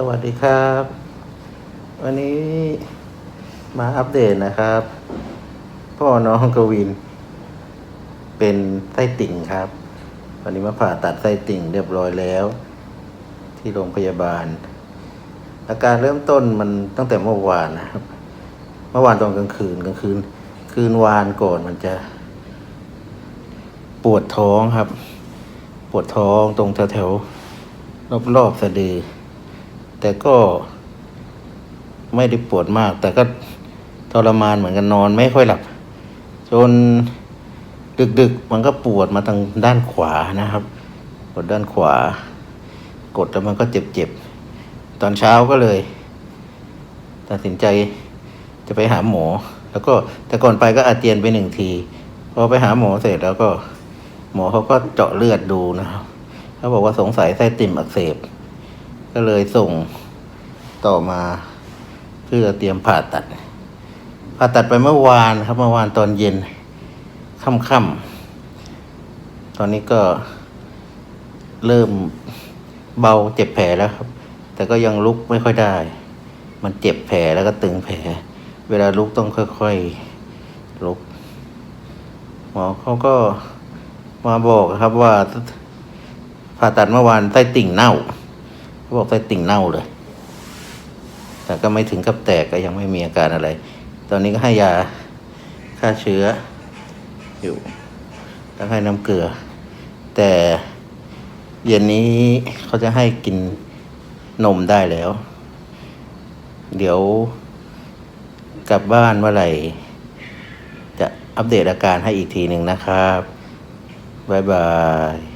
สวัสดีครับ วันนี้มาอัปเดตนะครับ พ่อน้องกวิน เป็นไส้ติ่งครับ วันนี้มาผ่าตัดไส้ติ่งเรียบร้อยแล้ว ที่โรงพยาบาล อาการเริ่มต้นมันตั้งแต่เมื่อวานนะครับ เมื่อวานตอนกลางคืนกลางคืน คืนวานก่อนมันจะ ปวดท้องครับ ปวดท้องตรงแถวแถวๆรอบๆสะดือ แต่ก็ไม่ได้ปวดมาก แต่ก็ทรมานเหมือนกันนอนไม่ค่อยหลับ จนดึกๆ มันก็ปวดมาทางด้านขวานะครับปวดด้านขวา กดแล้วมันก็เจ็บๆ ตอนเช้าก็เลย ตัดสินใจจะไปหาหมอ แล้วก็แต่ก่อนไปก็อาเจียนไปหนึ่งทีพอไปหาหมอเสร็จแล้วก็ หมอเขาก็เจาะเลือดดูนะครับเขาบอกว่าสงสัยไส้ติ่มอักเสบ ก็เลยส่งต่อมาเพื่อเตรียมผ่าตัด ผ่าตัดไปเมื่อวานครับเมื่อวานตอนเย็นค่ำๆตอนนี้ก็เริ่มเบาเจ็บแผลแล้วครับ แต่ก็ยังลุกไม่ค่อยได้ มันเจ็บแผลแล้วก็ตึงแผล เวลาลุกต้องค่อยๆลุก หมอเขาก็มาบอกครับว่าผ่าตัดเมื่อวานไส้ติ่งเน่า เขาบอกไส้ติ่งเน่าเลย แต่ก็ไม่ถึงกับแตกก็ยังไม่มีอาการอะไร ตอนนี้ก็ให้ยาฆ่าเชื้ออยู่แล้วให้น้ำเกลือ แต่เย็นนี้เขาจะให้กินนมได้แล้ว เดี๋ยวกลับบ้านเมื่อไหร่ จะอัปเดตอาการให้อีกทีหนึ่งนะครับ บ๊ายบาย